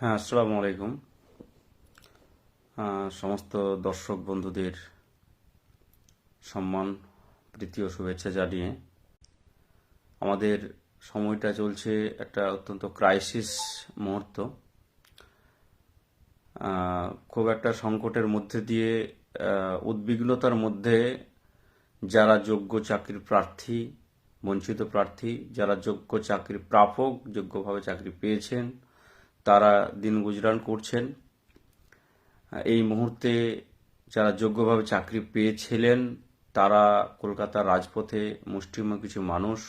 হ্যাঁ আসসালামু আলাইকুম। সমস্ত দর্শক বন্ধুদের সম্মান, প্রীতি ও শুভেচ্ছা জানিয়ে আমাদের সময়টা চলছে একটা অত্যন্ত ক্রাইসিস মুহূর্ত। খুব একটা সংকটের মধ্যে দিয়ে উদ্বিগ্নতার মধ্যে যারা যোগ্য চাকরির প্রার্থী, বঞ্চিত প্রার্থী, যারা যোগ্য চাকরি প্রাপক, যোগ্যভাবে চাকরি পেয়েছেন তারা দিন গুজরান করছেন। এই মুহূর্তে যারা যোগ্যভাবে চাকরি পেয়েছিলেন, তারা কলকাতার রাজপথে মুষ্টিমেয় কিছু মানুষ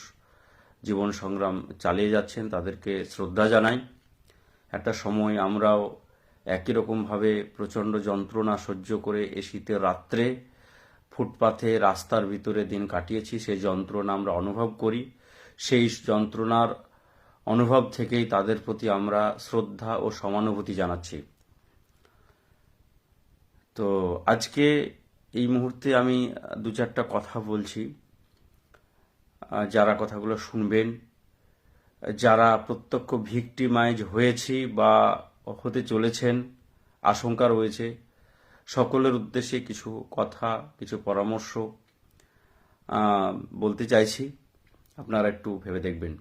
জীবন সংগ্রাম চালিয়ে যাচ্ছেন, তাদেরকে শ্রদ্ধা জানাই। একটা সময় আমরাও একই রকমভাবে প্রচণ্ড যন্ত্রণা সহ্য করে এ শীতের রাত্রে ফুটপাথে রাস্তার ভিতরে দিন কাটিয়েছি। সেই যন্ত্রণা আমরা অনুভব করি। সেই যন্ত্রণার অনুভব থেকেই তাদের প্রতি আমরা শ্রদ্ধা ও সমানুভূতি জানাচ্ছি। তো আজকে এই মুহূর্তে আমি দু চারটা কথা বলছি। যারা কথাগুলো শুনবেন, যারা প্রত্যক্ষ ভিক্টিমাইজ হয়েছি বা হতে চলেছেন, আশঙ্কা রয়েছে, সকলের উদ্দেশ্যে কিছু কথা, কিছু পরামর্শ বলতে চাইছি। আপনারা একটু ভেবে দেখবেন।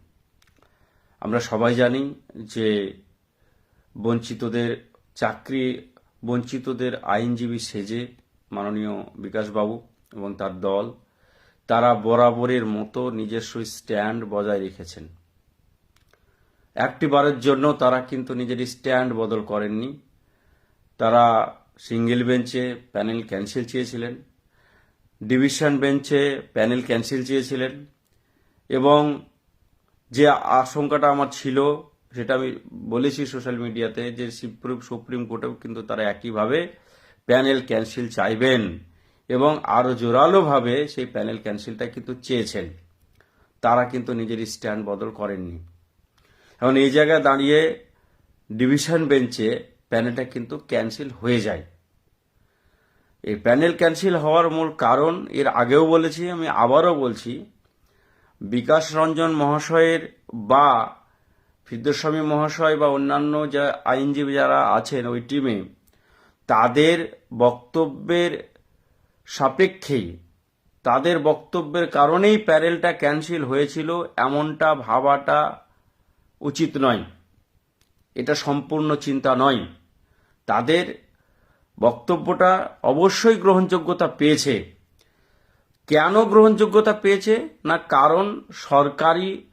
আমরা সবাই জানি যে বঞ্চিতদের, চাকরি বঞ্চিতদের আইনজীবী সেজে মাননীয় বিকাশবাবু এবং তার দল, তারা বরাবরের মতো নিজস্ব স্ট্যান্ড বজায় রেখেছেন। একটি বারের জন্য তারা কিন্তু নিজের স্ট্যান্ড বদল করেননি। তারা সিঙ্গেল বেঞ্চে প্যানেল ক্যান্সেল চেয়েছিলেন, ডিভিশন বেঞ্চে প্যানেল ক্যান্সেল চেয়েছিলেন এবং যে আশঙ্কাটা আমার ছিল, সেটা আমি বলেছি সোশ্যাল মিডিয়াতে যে সুপ্রিম সুপ্রিম কোর্টেও কিন্তু তারা একইভাবে প্যানেল ক্যান্সেল চাইবেন এবং আরও জোরালোভাবে সেই প্যানেল ক্যান্সেলটা কিন্তু চেয়েছেন। তারা কিন্তু নিজের স্ট্যান্ড বদল করেননি। এখন এই জায়গায় দাঁড়িয়ে ডিভিশন বেঞ্চে প্যানেলটা কিন্তু ক্যান্সেল হয়ে যায়। এই প্যানেল ক্যান্সেল হওয়ার মূল কারণ, এর আগেও বলেছি, আমি আবারও বলছি বিকাশ রঞ্জন মহাশয়ের বা ফিদ্দস্বামী মহাশয় বা অন্যান্য যা আইনজীবী যারা আছেন ওই টিমে, তাদের বক্তব্যের সাপেক্ষেই তাদের বক্তব্যের কারণেই প্যারেলটা ক্যান্সেল হয়েছিল, এমনটা ভাবাটা উচিত নয়। এটা সম্পূর্ণ চিন্তা নয়। তাদের বক্তব্যটা অবশ্যই গ্রহণযোগ্যতা পেয়েছে। কেন গ্রহণযোগ্যতা পেয়েছে? না কারণ সরকারি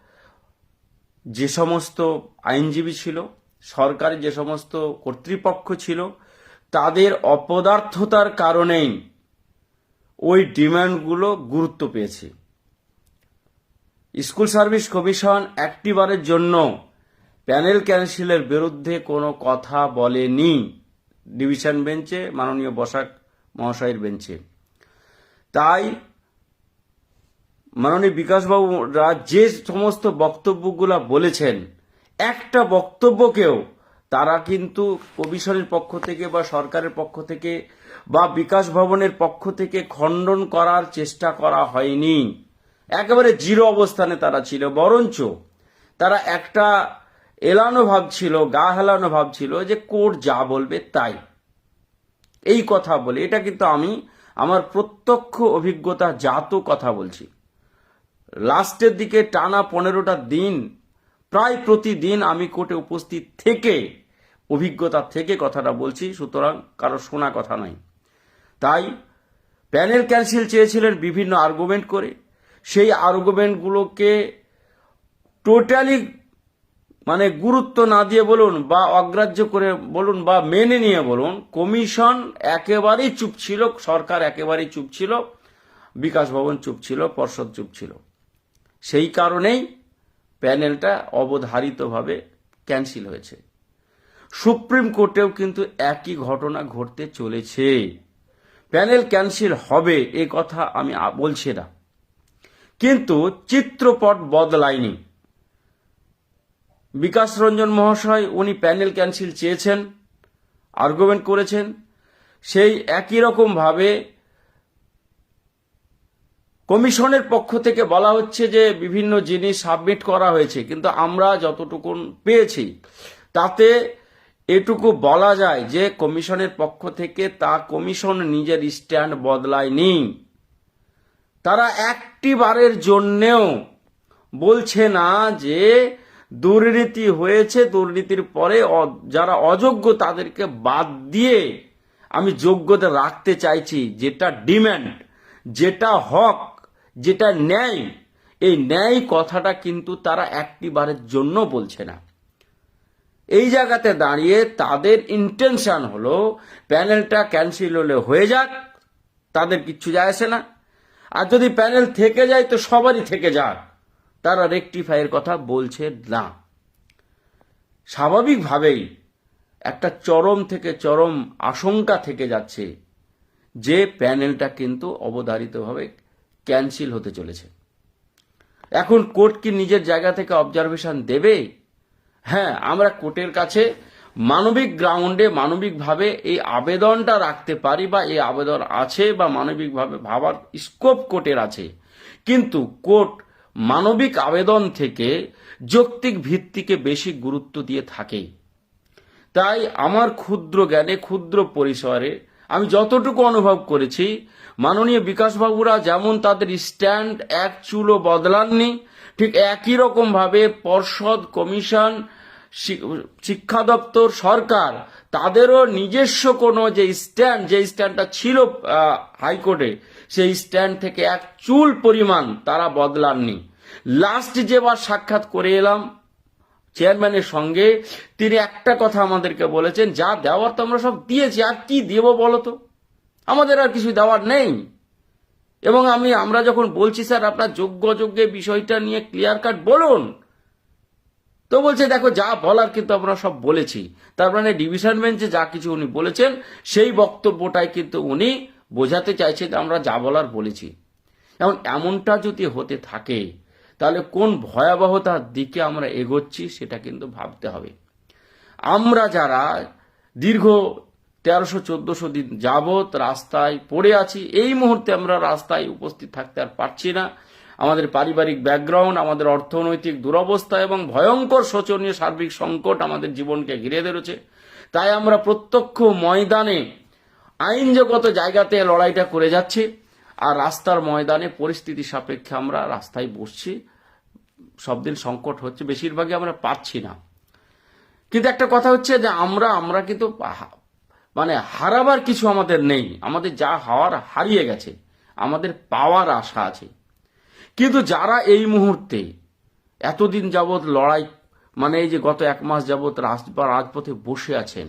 যে সমস্ত আইনজীবী ছিল, সরকারি যে সমস্ত কর্তৃপক্ষ ছিল, তাদের অপদার্থতার কারণেই ওই ডিমান্ডগুলো গুরুত্ব পেয়েছে। স্কুল সার্ভিস কমিশন একটিবারের জন্য প্যানেল ক্যান্সেলের বিরুদ্ধে কোনো কথা বলেনি ডিভিশন বেঞ্চে, মাননীয় বসাক মহাশয়ের বেঞ্চে। তাই মাননীয় বিকাশবাবুরা যে সমস্ত বক্তব্যগুলো বলেছেন, একটা বক্তব্যকেও তারা কিন্তু কমিশনের পক্ষ থেকে বা সরকারের পক্ষ থেকে বা বিকাশ ভবনের পক্ষ থেকে খণ্ডন করার চেষ্টা করা হয়নি। একেবারে জিরো অবস্থানে তারা ছিল, বরঞ্চ তারা একটা এলানো ভাব ছিল, গা হেলানো ভাব ছিল যে কোর্ট যা বলবে তাই। এই কথা বলে, এটা কিন্তু আমি, আমার প্রত্যক্ষ অভিজ্ঞতা জাত কথা বলছি। লাস্টের দিকে টানা পনেরোটা দিন, প্রায় প্রতিদিন আমি কোর্টে উপস্থিত থেকে, অভিজ্ঞতা থেকে কথাটা বলছি, সুতরাং কারও শোনা কথা নাই। তাই প্যানেল ক্যান্সেল চেয়েছিলেন বিভিন্ন আর্গুমেন্ট করে। সেই আর্গুমেন্টগুলোকে টোটালি মানে গুরুত্ব না দিয়ে বলুন বা অগ্রাহ্য করে বলুন বা মেনে নিয়ে বলুন কমিশন একেবারেই চুপ ছিল, সরকার একেবারেই চুপ ছিল, বিকাশ ভবন চুপ ছিল, পর্ষদ চুপ ছিল। সেই কারণেই প্যানেলটা অবধারিতভাবে ক্যান্সেল হয়েছে। সুপ্রিম কোর্টেও কিন্তু একই ঘটনা ঘটতে চলেছে। প্যানেল ক্যান্সেল হবে, এ কথা আমি বলছি না। কিন্তু চিত্রপট বদলায়নি। বিকাশ রঞ্জন মহাশয়, উনি প্যানেল ক্যান্সেল চেয়েছেন আর্গুমেন্ট করেছেন। সেই একই রকম ভাবে কমিশনের পক্ষ থেকে বলা হচ্ছে যে বিভিন্ন জিনিস সাবমিট করা হয়েছে, কিন্তু আমরা যতটুকুন পেয়েছি, তাতে এটুকু বলা যায় যে কমিশনের পক্ষ থেকে তা কমিশন নিজের স্ট্যান্ড বদলায়নি। তারা একটি বারের জন্যেও বলছে না যে দুর্নীতি হয়েছে, দুর্নীতির পরে যারা অযোগ্য তাদেরকে বাদ দিয়ে আমি যোগ্যতা রাখতে চাইছি, যেটা ডিম্যান্ড, যেটা হক যেটা ন্যায়, এই ন্যায় কথাটা কিন্তু তারা একটি বারের জন্য বলছে না। এই জায়গাতে দাঁড়িয়ে তাদের ইন্টেনশন হলো প্যানেলটা ক্যান্সেল হলে হয়ে যাক, তাদের কিচ্ছু যায় আসে না। আর যদি প্যানেল থেকে যায়, তো সবারই থেকে যাক। তারা রেকটিফাইয়ের কথা বলছে না। স্বাভাবিকভাবেই একটা চরম থেকে চরম আশঙ্কা থেকে যাচ্ছে যে প্যানেলটা কিন্তু অবধারিতভাবে ক্যান্সেল হতে চলেছে। এখন কোর্ট কি নিজের জায়গা থেকে অবজারভেশন দেবে? হ্যাঁ আমরা কোর্টের কাছে মানবিক গ্রাউন্ডে মানবিকভাবে এই আবেদনটা রাখতে পারি বা এই আবেদন আছে বা মানবিকভাবে ভাবার স্কোপ কোর্টের আছে। কিন্তু কোর্ট মানবিক আবেদন থেকে যৌক্তিক ভিত্তিকে বেশি গুরুত্ব দিয়ে থাকে। তাই আমার ক্ষুদ্র জ্ঞানে, ক্ষুদ্র পরিসরে আমি যতটুকু অনুভব করেছি, মাননীয় বিকাশবাবুরা যেমন তাদের স্ট্যান্ড এক চুলো বদলাননি, ঠিক একই রকম ভাবে পর্ষদ, কমিশন শিক্ষা দপ্তর, সরকার, তাদেরও নিজস্ব কোনো যে স্ট্যান্ড, যে স্ট্যান্ডটা ছিল হাইকোর্টে, সেই স্ট্যান্ড থেকে এক চুল পরিমাণ তারা বদলাননি। লাস্ট যেবার সাক্ষাৎ করে এলাম চেয়ারম্যানের সঙ্গে তিনি একটা কথা আমাদেরকে বলেছেন, যা দেওয়ার তো আমরা সব দিয়েছি, আর কি দেব বলো তো? আমাদের আর কিছু দেওয়ার নেই। এবং আমি, আমরা যখন বলছি, স্যার, আপনার যোগ্য অযোগ্যের বিষয়টা নিয়ে ক্লিয়ার কাট বলুন। তো বলছে, দেখো, যা বলার কিন্তু আমরা সব বলেছি। তার মানে ডিভিশন বেঞ্চে যা কিছু উনি বলেছেন, সেই বক্তব্যটাই কিন্তু উনি বোঝাতে চাইছেন যে আমরা যা বলার বলেছি। এখন এমনটা যদি হতে থাকে তাহলে কোন ভয়াবহতার দিকে আমরা এগোচ্ছি সেটা কিন্তু ভাবতে হবে। আমরা যারা দীর্ঘ তেরোশো, চোদ্দশো দিন যাবৎ রাস্তায় পড়ে আছি, এই মুহূর্তে আমরা রাস্তায় উপস্থিত থাকতে আর পারছি না। আমাদের পারিবারিক ব্যাকগ্রাউন্ড, আমাদের অর্থনৈতিক দুরবস্থা এবং ভয়ঙ্কর শোচনীয় সার্বিক সংকট আমাদের জীবনকে ঘিরে ধরেছে। তাই আমরা প্রত্যক্ষ ময়দানে আইনজগত জায়গাতে লড়াইটা করে যাচ্ছি আর রাস্তার ময়দানে পরিস্থিতি সাপেক্ষে আমরা রাস্তায় বসছি। সব দিন সংকট হচ্ছে, বেশিরভাগই আমরা পাচ্ছি না। কিন্তু একটা কথা হচ্ছে যে আমরা আমরা কিন্তু মানে হারাবার কিছু আমাদের নেই। আমাদের যা হওয়ার হারিয়ে গেছে, আমাদের পাওয়ার আশা আছে। কিন্তু যারা এই মুহূর্তে এতদিন যাবৎ লড়াই মানে এই যে গত এক মাস যাবৎ রাজ- বা রাজপথে বসে আছেন,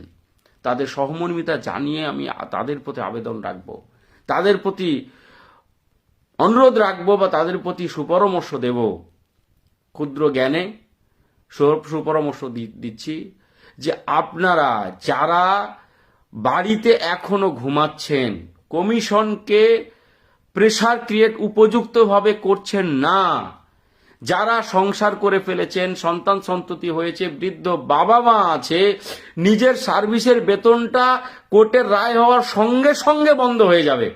তাদের সহমর্মিতা জানিয়ে আমি তাদের প্রতি আবেদন রাখব। তাদের প্রতি অনুরোধ রাখব বা তাদের প্রতি সুপরামর্শ দেব। ক্ষুদ্র জ্ঞানে সুপরামর্শ দিচ্ছি যে আপনারা যারা বাড়িতে এখনও ঘুমাচ্ছেন, কমিশনকে প্রেশার ক্রিয়েট উপযুক্তভাবে করছেন না। যারা সংসার করে ফেলেছেন, সন্তান সন্ততি হয়েছে, বৃদ্ধ বাবা মা আছে, নিজের সার্ভিসের বেতনটা কোর্টের রায় হওয়ার সঙ্গে সঙ্গে বন্ধ হয়ে যাবে।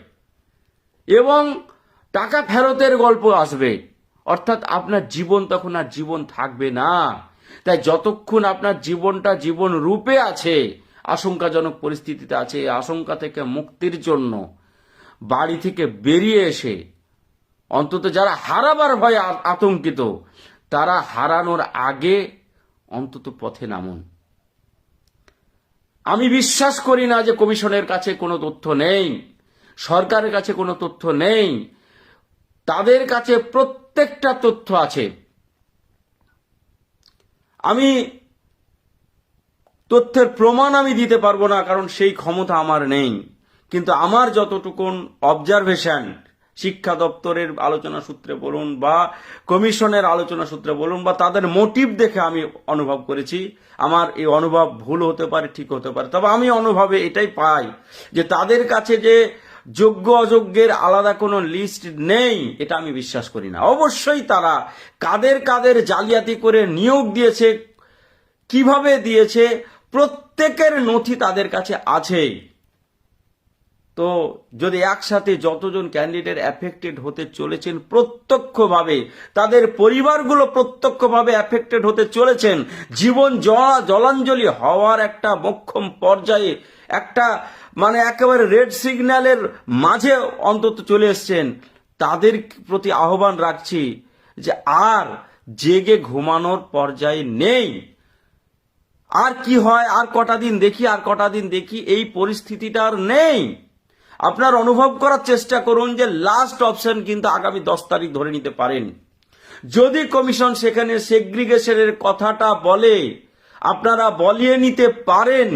এবং টাকা ফেরতের গল্প আসবে। অর্থাৎ আপনার জীবন তখন আর জীবন থাকবে না। তাই যতক্ষণ আপনার জীবনটা জীবন রূপে আছে, আশঙ্কাজনক পরিস্থিতিতে আছে আশঙ্কা থেকে মুক্তির জন্য, বাড়ি থেকে বেরিয়ে এসে, অন্তত যারা হারাবার ভয়ে আতঙ্কিত, তারা হারানোর আগে অন্তত পথে নামুন। আমি বিশ্বাস করি না যে কমিশনের কাছে কোনো তথ্য নেই, সরকারের কাছে কোনো তথ্য নেই। তাদের কাছে প্রত্যেকটা তথ্য আছে। আমি তথ্যের প্রমাণ আমি দিতে পারব না, কারণ সেই ক্ষমতা আমার নেই। কিন্তু আমার যতটুকুন অবজারভেশন শিক্ষা দপ্তরের আলোচনা সূত্রে বলুন বা কমিশনের আলোচনা সূত্রে বলুন বা তাদের মোটিভ দেখে আমি অনুভব করেছি, আমার এই অনুভব ভুল হতে পারে, ঠিক হতে পারে। তবে আমি অনুভবে এটাই পাই যে তাদের কাছে যে যোগ্য অযোগ্যের আলাদা কোনো লিস্ট নেই, এটা আমি বিশ্বাস করি না। অবশ্যই তারা কাদের কাদের জালিয়াতি করে নিয়োগ দিয়েছে, কীভাবে দিয়েছে, প্রত্যেকের নথি তাদের কাছে আছে। তো যদি একসাথে যতজন ক্যান্ডিডেট অ্যাফেক্টেড হতে চলেছেন প্রত্যক্ষভাবে, তাদের পরিবারগুলো প্রত্যক্ষভাবে অ্যাফেক্টেড হতে চলেছেন, জীবন জলা জলাঞ্জলি হওয়ার একটা মক্ষম পর্যায়ে একটা মানে একেবারে রেড সিগন্যালের মাঝে অন্তত চলে এসছেন। তাদের প্রতি আহ্বান রাখছি যে আর জেগে ঘুমানোর পর্যায়ে নেই। আর কি হয়? আর কটা দিন দেখি, আর কটা দিন দেখি এই পরিস্থিতিটা আর নেই। আপনার অনুভব করার চেষ্টা করুন যে লাস্ট অপশন কিন্তু আগামী দশ তারিখ ধরে নিতে পারেন। যদি কমিশন সেখানে সেগ্রিগেশনের কথাটা বলে, আপনারা বলিয়ে নিতে পারেন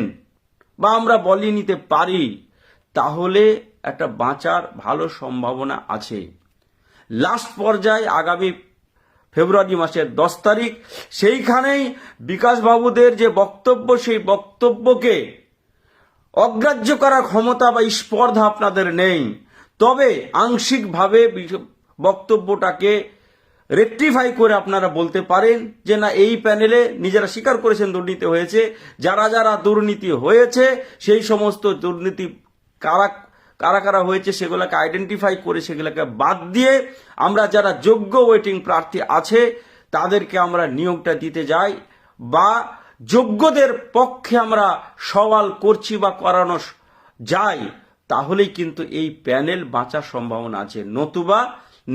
বা আমরা বলিয়ে নিতে পারি, তাহলে একটা বাঁচার ভালো সম্ভাবনা আছে। লাস্ট পর্যায়ে আগামী ফেব্রুয়ারি মাসের দশ তারিখ, সেইখানেই বিকাশবাবুদের যে বক্তব্য, সেই বক্তব্যকে অগ্রাহ্য করার ক্ষমতা বা স্পর্ধা আপনাদের নেই। তবে আংশিকভাবে বক্তব্যটাকে রেকটিফাই করে আপনারা বলতে পারেন যে না, এই প্যানেলে নিজেরা স্বীকার করেছেন দুর্নীতি হয়েছে। যারা যারা দুর্নীতি হয়েছে, সেই সমস্ত দুর্নীতি কারা কারা কারা হয়েছে সেগুলোকে আইডেন্টিফাই করে সেগুলোকে বাদ দিয়ে আমরা যারা যোগ্য ওয়েটিং প্রার্থী আছে, তাদেরকে আমরা নিয়োগটা দিতে যাই বা যোগ্যদের পক্ষে আমরা সওয়াল করছি বা করানো যায় তাহলেই কিন্তু এই প্যানেল বাঁচার সম্ভাবনা আছে। নতুবা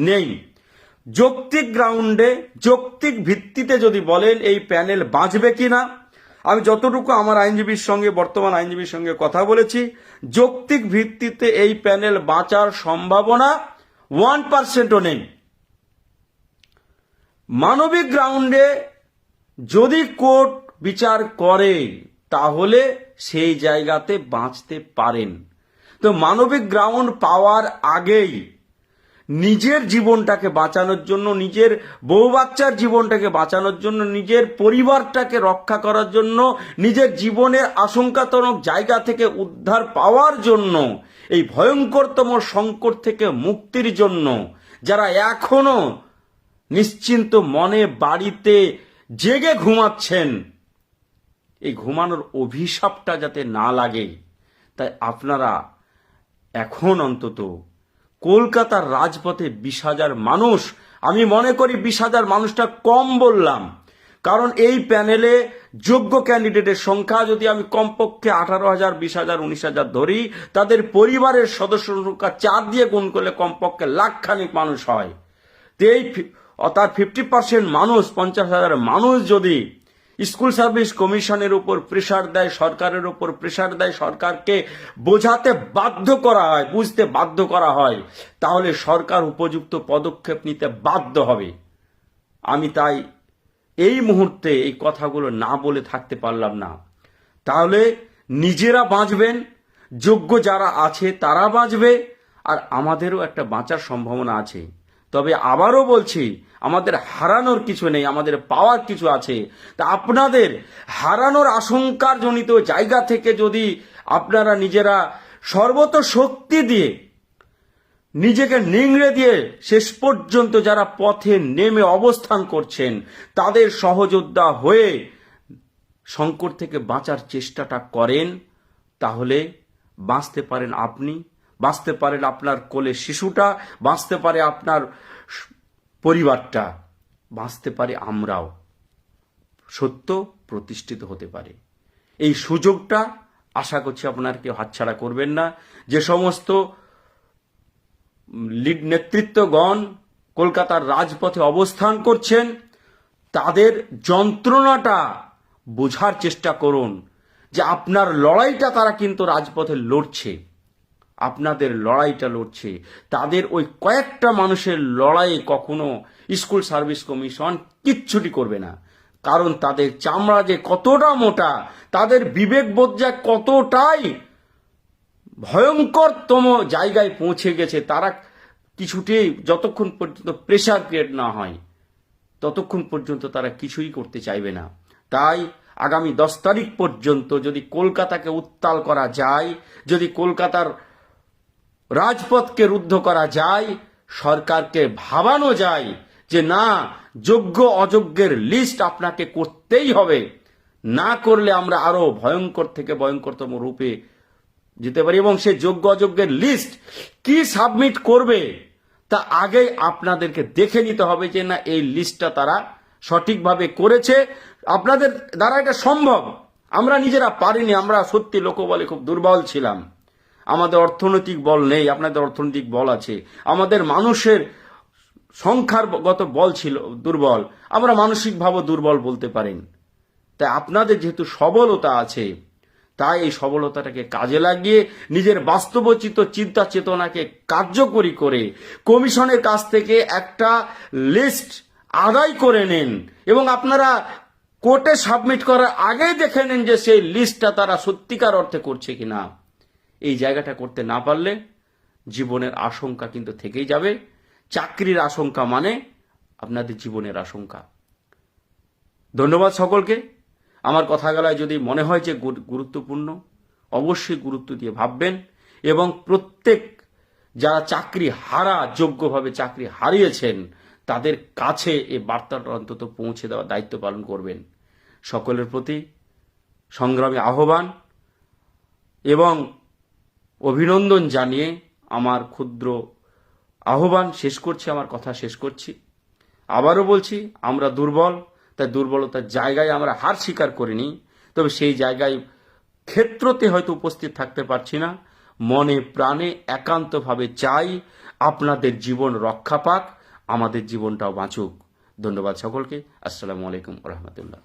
নেই। যৌক্তিক গ্রাউন্ডে যৌক্তিক ভিত্তিতে যদি বলেন এই প্যানেল বাঁচবে কিনা, আমি যতটুকু আমার আইনজীবীর সঙ্গে, বর্তমান আইনজীবীর সঙ্গে কথা বলেছি, যৌক্তিক ভিত্তিতে এই প্যানেল বাঁচার সম্ভাবনা ওয়ান পার্সেন্টও নেই। মানবিক গ্রাউন্ডে যদি কোর্ট বিচার করে, তাহলে সেই জায়গাতে বাঁচতে পারেন। তো মানবিক গ্রাউন্ড পাওয়ার আগেই নিজের জীবনটাকে বাঁচানোর জন্য, নিজের বউ বাচ্চার জীবনটাকে বাঁচানোর জন্য, নিজের পরিবারটাকে রক্ষা করার জন্য, নিজের জীবনের আশঙ্কাজনক জায়গা থেকে উদ্ধার পাওয়ার জন্য, এই ভয়ঙ্করতম সংকট থেকে মুক্তির জন্য, যারা এখনও নিশ্চিন্ত মনে বাড়িতে জেগে ঘুমাচ্ছেন, এই ঘুমানোর অভিশাপটা যাতে না লাগে, তাই আপনারা এখন অন্তত কলকাতার রাজপথে বিশ হাজার মানুষ। আমি মনে করি বিশ হাজার মানুষটা কম বললাম। কারণ এই প্যানেলে যোগ্য ক্যান্ডিডেটের সংখ্যা যদি আমি কমপক্ষে আঠারো হাজার, বিশ হাজার, উনিশ হাজার ধরি, তাদের পরিবারের সদস্য সংখ্যা চার দিয়ে গুণ করলে কমপক্ষে লাখখানিক মানুষ হয়। তো এই অর্থাৎ ফিফটি পার্সেন্ট মানুষ, পঞ্চাশ হাজার মানুষ যদি স্কুল সার্ভিস কমিশনের উপর প্রেশার দেয়, সরকারের উপর প্রেশার দেয়, সরকারকে বোঝাতে বাধ্য করা হয়, বুঝতে বাধ্য করা হয়। তাহলে সরকার উপযুক্ত পদক্ষেপ নিতে বাধ্য হবে। আমি তাই এই মুহূর্তে এই কথাগুলো না বলে থাকতে পারলাম না। তাহলে নিজেরা বাঁচবেন, যোগ্য যারা আছে তারা বাঁচবে, আর আমাদেরও একটা বাঁচার সম্ভাবনা আছে। তবে আবারও বলছি আমাদের হারানোর কিছু নেই, আমাদের পাওয়ার কিছু আছে। তা আপনাদের হারানোর আশঙ্কার জনিত জায়গা থেকে যদি আপনারা নিজেরা সর্বত শক্তি দিয়ে নিজেকে নিংড়ে দিয়ে শেষ পর্যন্ত যারা পথে নেমে অবস্থান করছেন, তাদের সহযোদ্ধা হয়ে সংকট থেকে বাঁচার চেষ্টাটা করেন, তাহলে বাঁচতে পারেন আপনি, বাঁচতে পারেন আপনার কোলে শিশুটা, বাঁচতে পারে আপনার পরিবারটা বাঁচতে পারে, আমরাও সত্য প্রতিষ্ঠিত হতে পারে। এই সুযোগটা আশা করছি আপনার কেউ হাতছাড়া করবেন না। যে সমস্ত লিড নেতৃত্বগণ কলকাতার রাজপথে অবস্থান করছেন, তাদের যন্ত্রণাটা বোঝার চেষ্টা করুন যে আপনার লড়াইটা তারা কিন্তু রাজপথে লড়ছে। আপনাদের লড়াইটা লড়ছে। তাদের ওই কয়েকটা মানুষের লড়াইয়ে কখনো স্কুল সার্ভিস কমিশন কিচ্ছুটি করবে না। কারণ তাদের চামড়া যে কতটা মোটা, তাদের বিবেকবোধ যে কতটাই ভয়ঙ্করতম জায়গায় পৌঁছে গেছে, তারা কিছুতেই যতক্ষণ পর্যন্ত প্রেশার ক্রিয়েট না হয়, ততক্ষণ পর্যন্ত তারা কিছুই করতে চাইবে না। তাই আগামী দশ তারিখ পর্যন্ত যদি কলকাতাকে উত্তাল করা যায়, যদি কলকাতার রাজপথকে রুদ্ধ করা যায়, সরকারকে ভাবানো যায় যে না, যোগ্য অযোগ্যের লিস্ট আপনাকে করতেই হবে। না করলে আমরা আরও ভয়ঙ্কর থেকে ভয়ঙ্করতম রূপে যেতে পারি এবং সে যোগ্য অযোগ্যের লিস্ট কি সাবমিট করবে, তা আগে আপনাদেরকে দেখে নিতে হবে যে না, এই লিস্টটা তারা সঠিকভাবে করেছে। আপনাদের দ্বারা এটা সম্ভব। আমরা নিজেরা পারিনি, আমরা সত্যি লোক বলে খুব দুর্বল ছিলাম। আমাদের অর্থনৈতিক বল নেই, আপনাদের অর্থনৈতিক বল আছে। আমাদের মানুষের সংখ্যারগত বল ছিল দুর্বল, আমরা মানসিকভাবে দুর্বল বলতে পারেন। তাই আপনাদের যেহেতু সবলতা আছে, তাই এই সবলতাটাকে কাজে লাগিয়ে নিজের বাস্তবচিত চিন্তা চেতনাকে কার্যকরী করে কমিশনের কাছ থেকে একটা লিস্ট আদায় করে নেন এবং আপনারা কোর্টে সাবমিট করার আগেই দেখে নেন যে সেই লিস্টটা তারা সত্যিকার অর্থে করছে কিনা। এই জায়গাটা করতে না পারলে জীবনের আশঙ্কা কিন্তু থেকেই যাবে। চাকরির আশঙ্কা মানে আপনাদের জীবনের আশঙ্কা। ধন্যবাদ সকলকে। আমার কথাগুলায় যদি মনে হয় যে গুরু- গুরুত্বপূর্ণ, অবশ্যই গুরুত্ব দিয়ে ভাববেন এবং প্রত্যেক যারা চাকরি হারা, যোগ্যভাবে চাকরি হারিয়েছেন, তাদের কাছে এই বার্তাটা অন্তত পৌঁছে দেওয়ার দায়িত্ব পালন করবেন। সকলের প্রতি সংগ্রামী আহ্বান এবং অভিনন্দন জানিয়ে আমার ক্ষুদ্র আহ্বান শেষ করছি, আমার কথা শেষ করছি। আবারও বলছি, আমরা দুর্বল, তাই দুর্বলতার জায়গায় আমরা হার স্বীকার করিনি, তবে সেই জায়গায় ক্ষেত্রতে হয়তো উপস্থিত থাকতে পারছি না। মনে প্রাণে একান্তভাবে চাই, আপনাদের জীবন রক্ষা পাক, আমাদের জীবনটাও বাঁচুক। ধন্যবাদ সকলকে। আসসালামু আলাইকুম রহমতুল্লাহ।